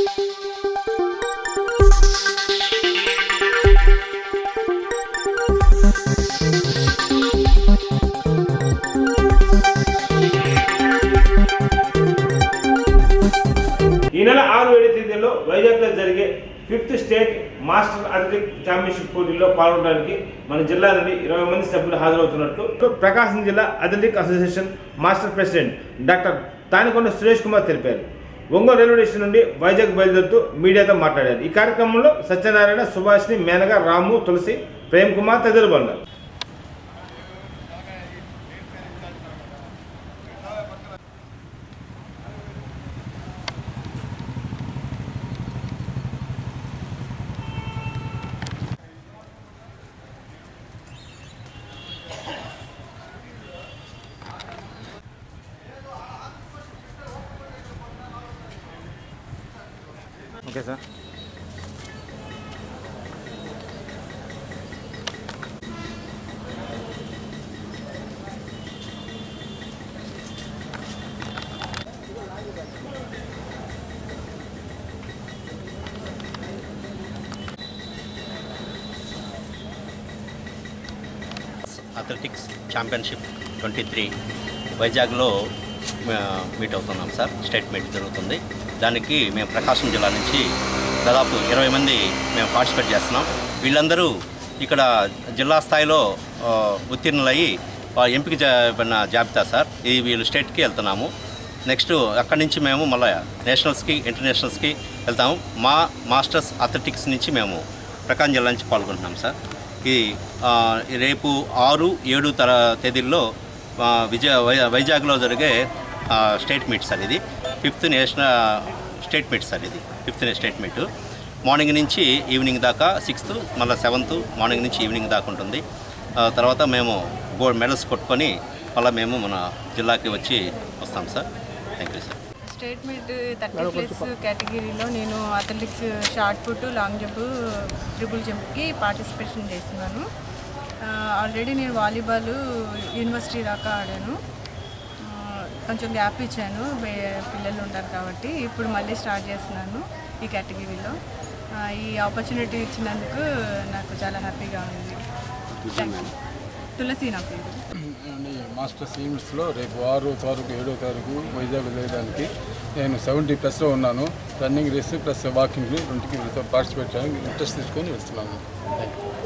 ఈ నెల ఆరు ఏడు తేదీలో వైజాగ్లో జరిగే fifth state master athletic championship పోటీల్లో పాల్గొనడానికి మన జిల్లా నుండి ఇరవై మంది సభ్యులు హాజరవుతున్నట్లు ప్రకాశం జిల్లా athletic association master president doctor Tanikonda Suresh Kumar తెలిపారు. ఒంగోలు రైల్వే స్టేషన్ నుండి వైజాగ్ బయలుదేరుతూ మీడియాతో మాట్లాడారు. ఈ కార్యక్రమంలో సత్యనారాయణ సుభాష్ని మేనగా రాము తులసి ప్రేమ్ కుమార్ తదితరులు పాల్గొన్నారు. Okay sir. Athletics championship twenty three వైజాగ్లో మీట్ అవుతున్నాం సార్. స్టేట్ మీట్ జరుగుతుంది. దానికి మేము ప్రకాశం జిల్లా నుంచి దాదాపు ఇరవై మంది మేము పార్టిసిపేట్ చేస్తున్నాం. వీళ్ళందరూ ఇక్కడ జిల్లా స్థాయిలో ఉత్తీర్ణులయ్యి ఎంపిక చేయబడిన జాబితా సార్. ఈ వీళ్ళు స్టేట్కి వెళ్తున్నాము. నెక్స్ట్ అక్కడి నుంచి మేము మళ్ళీ నేషనల్స్కి ఇంటర్నేషనల్స్కి వెళ్తాము. మా మాస్టర్స్ అథ్లెటిక్స్ నుంచి మేము ప్రకాశం జిల్లా నుంచి పాల్గొంటున్నాం సార్. ఈ రేపు ఆరు ఏడు తర తేదీల్లో విజయ వై- వైజాగ్లో జరిగే స్టేట్ మీట్ సార్ ఇది. Fifth national state meet sir ఇది. ఫిఫ్త్ స్టేట్ మీట్ మార్నింగ్ నుంచి ఈవినింగ్ దాకా సిక్స్త్ మళ్ళీ సెవెంత్ మార్నింగ్ నుంచి ఈవినింగ్ దాకా ఉంటుంది. ఆ, తర్వాత మేము గోల్డ్ మెడల్స్ కొట్టుకొని మళ్ళీ మేము మన జిల్లాకి వచ్చి వస్తాం sir. Thank you sir state meet thirty plus కేటగిరీలో నేను athletics shot put long jump triple జంప్కి participation చేస్తున్నాను. ఆల్రెడీ నేను వాలీబాల్ యూనివర్సిటీ దాకా ఆడాను. కొంచెం గ్యాప్ ఇచ్చాను. పిల్లలు ఉంటారు కాబట్టి ఇప్పుడు మళ్ళీ స్టార్ట్ చేస్తున్నాను ఈ కేటగిరీలో ఈ ఆపర్చునిటీ ఇచ్చినందుకు నాకు చాలా హ్యాపీగా ఉంది. తులసి నా పేరు. అండి మాస్టర్స్ ఈవెంట్స్లో రేపు ఆరో తారీఖు ఏడో తారీఖు వైజాగ్ వెళ్ళడానికి నేను సెవెంటీ ప్లస్లో ఉన్నాను. రన్నింగ్ రేస్ ప్లస్ వాకింగ్ రెండుకి పార్టిసిపేట్ చేయడానికి ఇంట్రెస్ట్ తీసుకొని వెళ్తున్నాను. Thank you